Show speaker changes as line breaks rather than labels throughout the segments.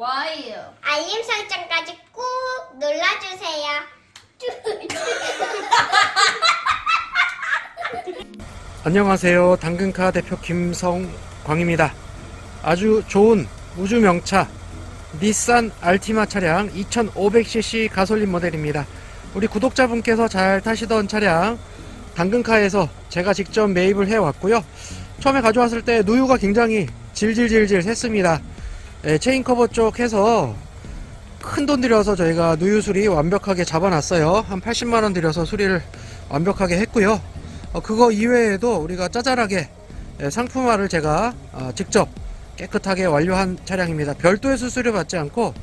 좋아요.
알림 설정까지 꾹 눌러주세요.
안녕하세요. 당근카 대표 김성광입니다. 아주 좋은 우주 명차 닛산 알티마 차량 2500cc 가솔린 모델입니다. 우리 구독자분께서 잘 타시던 차량 당근카에서 제가 직접 매입을 해 왔고요. 처음에 가져왔을 때 누유가 굉장히 질질질질 했습니다. 예, 체인 커버 쪽 해서 큰 돈 들여서 저희가 누유 수리 완벽하게 잡아놨어요. 한 80만 원 들여서 수리를 완벽하게 했고요. 어, 그거 이외에도 우리가 짜잘하게 예, 상품화를 제가 어, 직접 깨끗하게 완료한 차량입니다. 별도의 수수료 받지 않고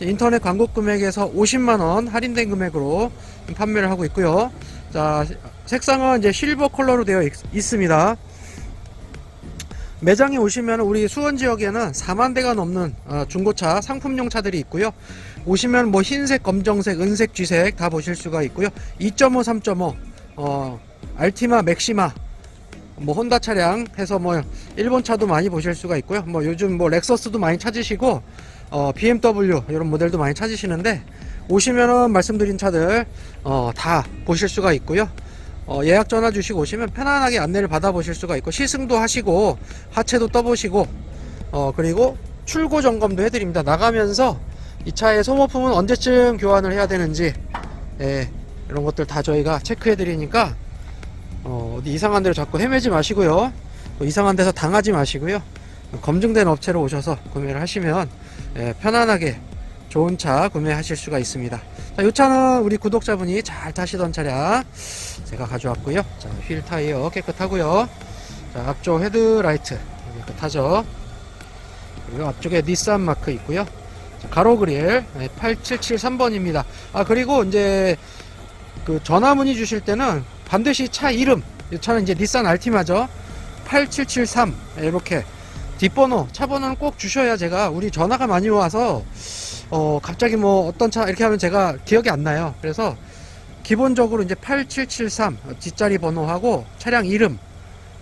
인터넷 광고 금액에서 50만 원 할인된 금액으로 판매를 하고 있고요. 자, 색상은 이제 실버 컬러로 되어 있, 있습니다. 매장에 오시면 우리 수원 지역에는 4만 대가 넘는 어, 중고차 상품용 차들이 있고요. 오시면 뭐 흰색, 검정색, 은색, 쥐색 다 보실 수가 있고요. 2.5, 3.5, 어, 알티마, 맥시마, 뭐 혼다 차량 해서 뭐 일본 차도 많이 보실 수가 있고요. 뭐 요즘 뭐 렉서스도 많이 찾으시고 어, BMW 이런 모델도 많이 찾으시는데 오시면은 말씀드린 차들 어, 다 보실 수가 있고요. 어, 예약 전화 주시고 오시면 편안하게 안내를 받아보실 수가 있고 시승도 하시고 하체도 떠보시고 어, 그리고 출고 점검도 해드립니다. 나가면서 이 차의 소모품은 언제쯤 교환을 해야 되는지 예, 이런 것들 다 저희가 체크해드리니까 어, 디 이상한 데로 자꾸 헤매지 마시고요. 또 이상한 데서 당하지 마시고요. 검증된 업체로 오셔서 구매를 하시면 예, 편안하게 좋은 차 구매하실 수가 있습니다. 자, 이 차는 우리 구독자분이 잘 타시던 차량 제가 가져왔고요. 자, 휠 타이어 깨끗하고요. 자, 앞쪽 헤드라이트 깨끗하죠. 그리고 앞쪽에 닛산 마크 있고요. 자, 가로 그릴 8773번입니다. 아 그리고 이제 그 전화 문의 주실 때는 반드시 차 이름 이 차는 이제 닛산 알티마죠. 8773 이렇게 뒷번호 차 번호는 꼭 주셔야 제가 우리 전화가 많이 와서 어 갑자기 뭐 어떤 차 이렇게 하면 제가 기억이 안 나요. 그래서 기본적으로 이제 8773 뒷자리 번호하고 차량 이름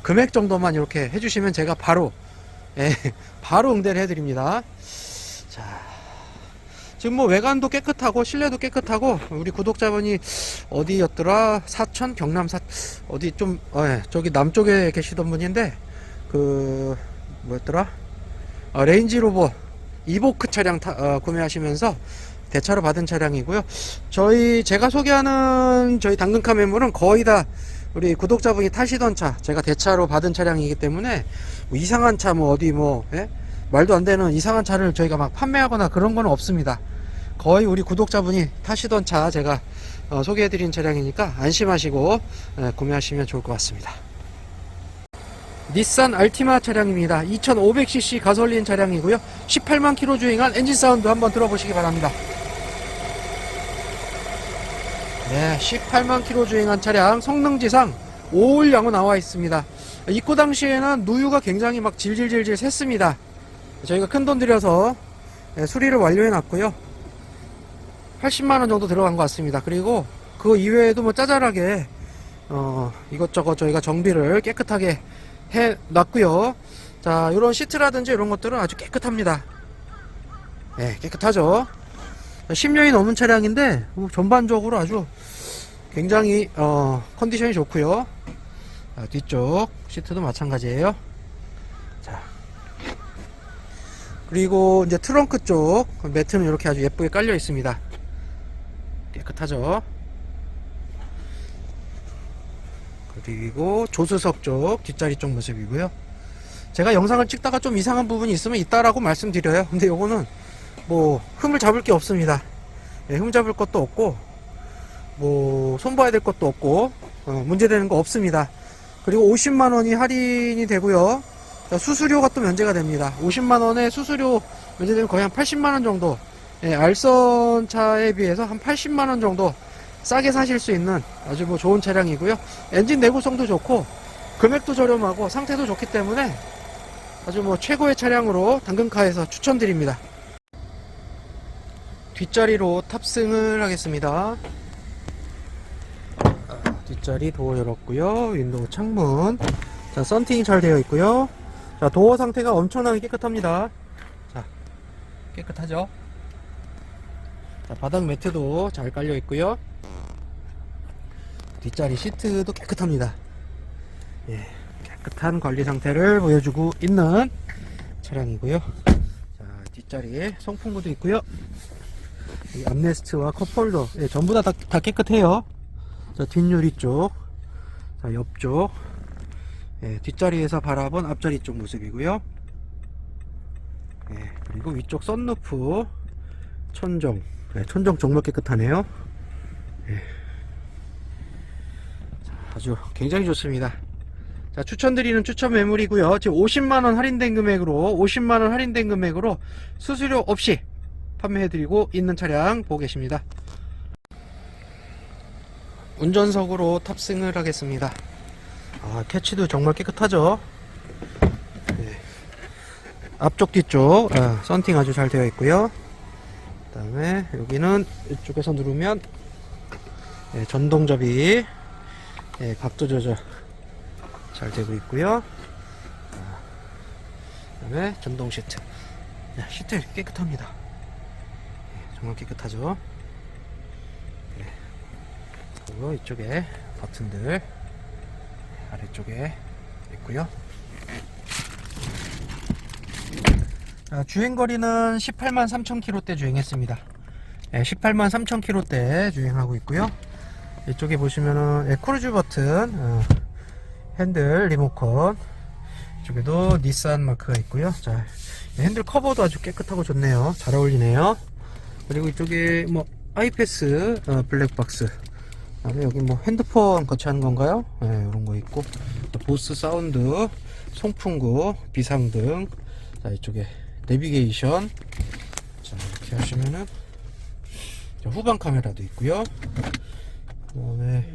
금액 정도만 이렇게 해주시면 제가 바로 예, 바로 응대를 해드립니다. 자 지금 뭐 외관도 깨끗하고 실내도 깨끗하고 우리 구독자분이 어디였더라 사천 경남 사 어디 좀 어, 예, 저기 남쪽에 계시던 분인데 그 뭐였더라 어, 레인지로버 이보크 차량 타, 어, 구매하시면서 대차로 받은 차량이고요. 저희 제가 소개하는 저희 당근카 매물은 거의 다 우리 구독자분이 타시던 차 제가 대차로 받은 차량이기 때문에 뭐 이상한 차 뭐 어디 뭐 예? 말도 안 되는 이상한 차를 저희가 막 판매하거나 그런 건 없습니다. 거의 우리 구독자분이 타시던 차 제가 어, 소개해드린 차량이니까 안심하시고 예, 구매하시면 좋을 것 같습니다. 닛산 알티마 차량입니다. 2500cc 가솔린 차량이고요. 18만 킬로 주행한 엔진 사운드 한번 들어보시기 바랍니다. 네, 18만 킬로 주행한 차량 성능지상 5월 양호 나와 있습니다. 입고 당시에는 누유가 굉장히 막 질질질질 샜습니다. 저희가 큰 돈 들여서 네, 수리를 완료해 놨고요. 80만원 정도 들어간 것 같습니다. 그리고 그 이외에도 뭐 짜잘하게 어, 이것저것 저희가 정비를 깨끗하게 해 놨고요. 자, 이런 시트라든지 이런 것들은 아주 깨끗합니다. 네, 깨끗하죠. 10년이 넘은 차량인데 뭐 전반적으로 아주 굉장히 어, 컨디션이 좋고요. 자, 뒤쪽 시트도 마찬가지예요. 자. 그리고 이제 트렁크 쪽 매트는 이렇게 아주 예쁘게 깔려 있습니다. 깨끗하죠. 그리고 조수석 쪽 뒷자리 쪽 모습이고요. 제가 영상을 찍다가 좀 이상한 부분이 있으면 있다라고 말씀드려요. 근데 요거는 뭐 흠을 잡을 게 없습니다. 예, 흠 잡을 것도 없고 뭐 손봐야 될 것도 없고 어, 문제되는 거 없습니다. 그리고 50만 원이 할인이 되고요. 자, 수수료가 또 면제가 됩니다. 50만 원에 수수료 면제되면 거의 한 80만 원 정도. 예, 알선 차에 비해서 한 80만 원 정도 싸게 사실 수 있는 아주 뭐 좋은 차량이고요. 엔진 내구성도 좋고 금액도 저렴하고 상태도 좋기 때문에 아주 뭐 최고의 차량으로 당근카에서 추천드립니다. 뒷자리로 탑승을 하겠습니다. 아, 뒷자리 도어 열었고요. 윈도우 창문. 자, 썬팅이 잘 되어 있고요. 자, 도어 상태가 엄청나게 깨끗합니다. 자, 깨끗하죠? 자, 바닥 매트도 잘 깔려 있고요. 뒷자리 시트도 깨끗합니다. 예, 깨끗한 관리 상태를 보여주고 있는 차량이고요. 자, 뒷자리에 송풍구도 있고요. 이 암레스트와 컵홀더 예, 전부 다, 다, 다 깨끗해요. 자, 뒷유리 쪽, 자, 옆쪽, 예, 뒷자리에서 바라본 앞자리 쪽 모습이고요. 예, 그리고 위쪽 썬루프, 천정, 예, 천정 정말 깨끗하네요. 예. 자, 아주 굉장히 좋습니다. 자, 추천드리는 추천 매물이고요. 지금 50만원 할인된 금액으로, 50만원 할인된 금액으로 수수료 없이 판매해드리고 있는 차량 보고 계십니다. 운전석으로 탑승을 하겠습니다. 아, 캐치도 정말 깨끗하죠? 네. 앞쪽, 뒤쪽, 아, 썬팅 아주 잘 되어 있고요. 그 다음에 여기는 이쪽에서 누르면 예, 전동접이 예, 각도 조절 잘 되고 있고요. 아, 그다음에 전동 시트. 야, 시트 깨끗합니다. 예, 정말 깨끗하죠. 예. 그리고 이쪽에 버튼들 아래쪽에 있고요. 자, 주행거리는 18만 3천 킬로대 주행했습니다. 예, 18만 3천 킬로대 주행하고 있고요. 이쪽에 보시면은 예, 크루즈 버튼, 어, 핸들 리모컨, 이쪽에도 닛산 마크가 있고요. 자, 예, 핸들 커버도 아주 깨끗하고 좋네요. 잘 어울리네요. 그리고 이쪽에 뭐 아이패스 어, 블랙박스, 여기 뭐 핸드폰 거치하는 건가요? 예, 이런 거 있고 또 보스 사운드, 송풍구, 비상등, 자 이쪽에 내비게이션 자 이렇게 하시면은 자, 후방 카메라도 있고요 그다음에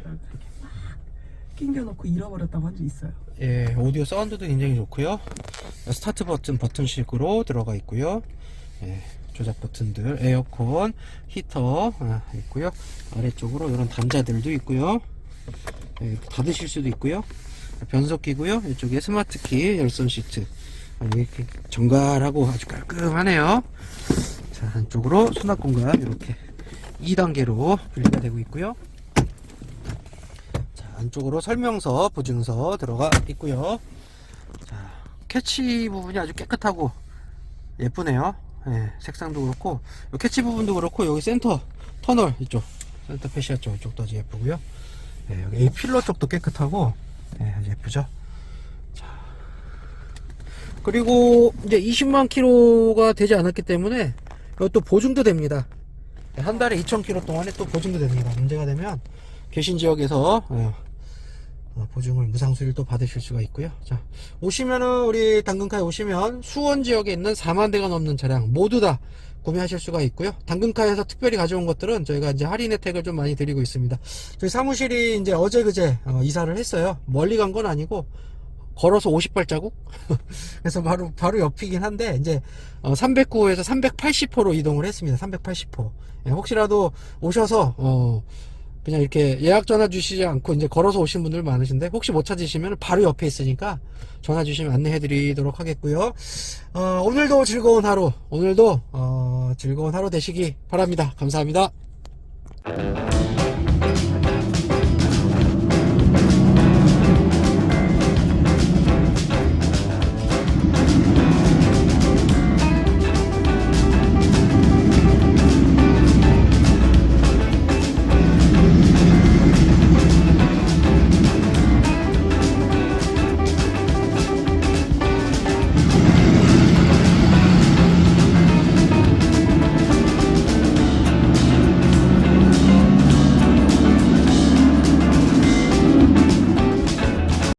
낑겨놓고 잃어버렸다고 한 적 있어요.
예 오디오 사운드도 굉장히 좋고요. 스타트 버튼 버튼식으로 들어가 있고요. 예, 조작 버튼들 에어컨 히터 아, 있고요. 아래쪽으로 이런 단자들도 있고요. 예, 닫으실 수도 있고요. 변속기고요. 이쪽에 스마트키 열선 시트. 아, 이렇게 정갈하고 아주 깔끔하네요. 자 안쪽으로 수납 공간 이렇게 2단계로 분리가 되고 있고요. 자 안쪽으로 설명서 보증서 들어가 있고요. 자 캐치 부분이 아주 깨끗하고 예쁘네요. 예, 색상도 그렇고 요 캐치 부분도 그렇고 여기 센터 터널 이쪽 센터 패시아 쪽 이쪽도 아주 예쁘고요. 예, 여기 A 필러 쪽도 깨끗하고 예, 아주 예쁘죠? 자 그리고 이제 20만 킬로가 되지 않았기 때문에 이것도 보증도 됩니다. 예, 한 달에 2천 킬로 동안에 또 보증도 됩니다. 문제가 되면 계신 지역에서 예, 어, 보증을 무상 수리를 또 받으실 수가 있고요. 자, 오시면은 우리 당근카에 오시면 수원 지역에 있는 4만 대가 넘는 차량 모두 다 구매하실 수가 있고요. 당근카에서 특별히 가져온 것들은 저희가 이제 할인 혜택을 좀 많이 드리고 있습니다. 저희 사무실이 이제 어제 그제 어, 이사를 했어요. 멀리 간 건 아니고 걸어서 50발자국? 그래서 바로 바로 옆이긴 한데 이제 309호에서 380호로 이동을 했습니다. 380호. 예, 혹시라도 오셔서 어 그냥 이렇게 예약 전화 주시지 않고 이제 걸어서 오신 분들 많으신데 혹시 못 찾으시면 바로 옆에 있으니까 전화 주시면 안내해 드리도록 하겠고요. 어, 오늘도 즐거운 하루, 오늘도 어, 즐거운 하루 되시기 바랍니다. 감사합니다.